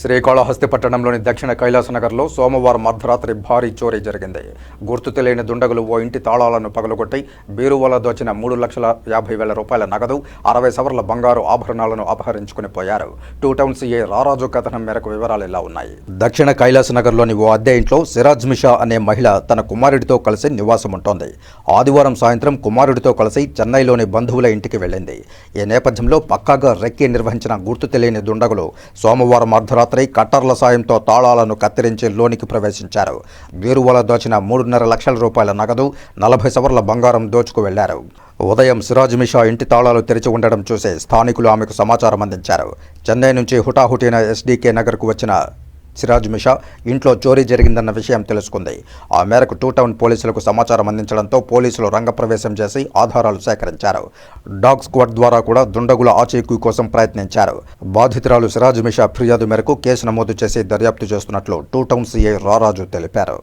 శ్రీకాళహస్తి పట్టణంలోని దక్షిణ కైలాసనగర్లో సోమవారం అర్ధరాత్రి భారీ చోరీ జరిగింది. గుర్తు తెలియని దుండగులు ఓ ఇంటి తాళాలను పగలగొట్టి బీరువాల దోచిన మూడు లక్షల యాభై వేల రూపాయల నగదు అరవై సవర్ల బంగారు ఆభరణాలను అపహరించుకుని పోయారు. టూ టౌన్ సీఏ రారాజు కథనం మేరకు వివరాలు ఇలా ఉన్నాయి. దక్షిణ కైలాసనగర్లోని ఓ అద్దె ఇంట్లో సిరాజ్ మిషా అనే మహిళ తన కుమారుడితో కలిసి నివాసం ఉంటోంది ఆదివారం సాయంత్రం కుమారుడితో కలిసి చెన్నైలోని బంధువుల ఇంటికి వెళ్ళింది. ఈ నేపథ్యంలో పక్కాగా రెక్కి నిర్వహించిన గుర్తు తెలియని దుండగులు సోమవారం అర్ధరాత్రి కట్టర్ల సాయంతో తాళాలను కత్తిరించి లోనికి ప్రవేశించారు. బీరువాల దోచిన మూడున్నర లక్షల రూపాయల నగదు నలభై సవర్ల బంగారం దోచుకు వెళ్ళారు. ఉదయం సిరాజ్ మిషా ఇంటి తాళాలు తెరిచి ఉండడం చూసి స్థానికులు ఆమెకు సమాచారం అందించారు. చెన్నై నుంచి హుటాహుటిన ఎస్డీకే నగర్కు వచ్చిన సిరాజ్ మిషా ఇంట్లో చోరీ జరిగిందన్న విషయం తెలుసుకుంది. ఆ మేరకు టూ టౌన్ పోలీసులకు సమాచారం అందించడంతో పోలీసులు రంగప్రవేశం చేసి ఆధారాలు సేకరించారు. డాగ్ స్క్వాడ్ ద్వారా కూడా దుండగుల ఆచూకీ కోసం ప్రయత్నించారు. బాధితురాలు సిరాజ్ మిషా ఫిర్యాదు మేరకు కేసు నమోదు చేసి దర్యాప్తు చేస్తున్నట్లు టూ టౌన్ సీఐ రారాజు తెలిపారు.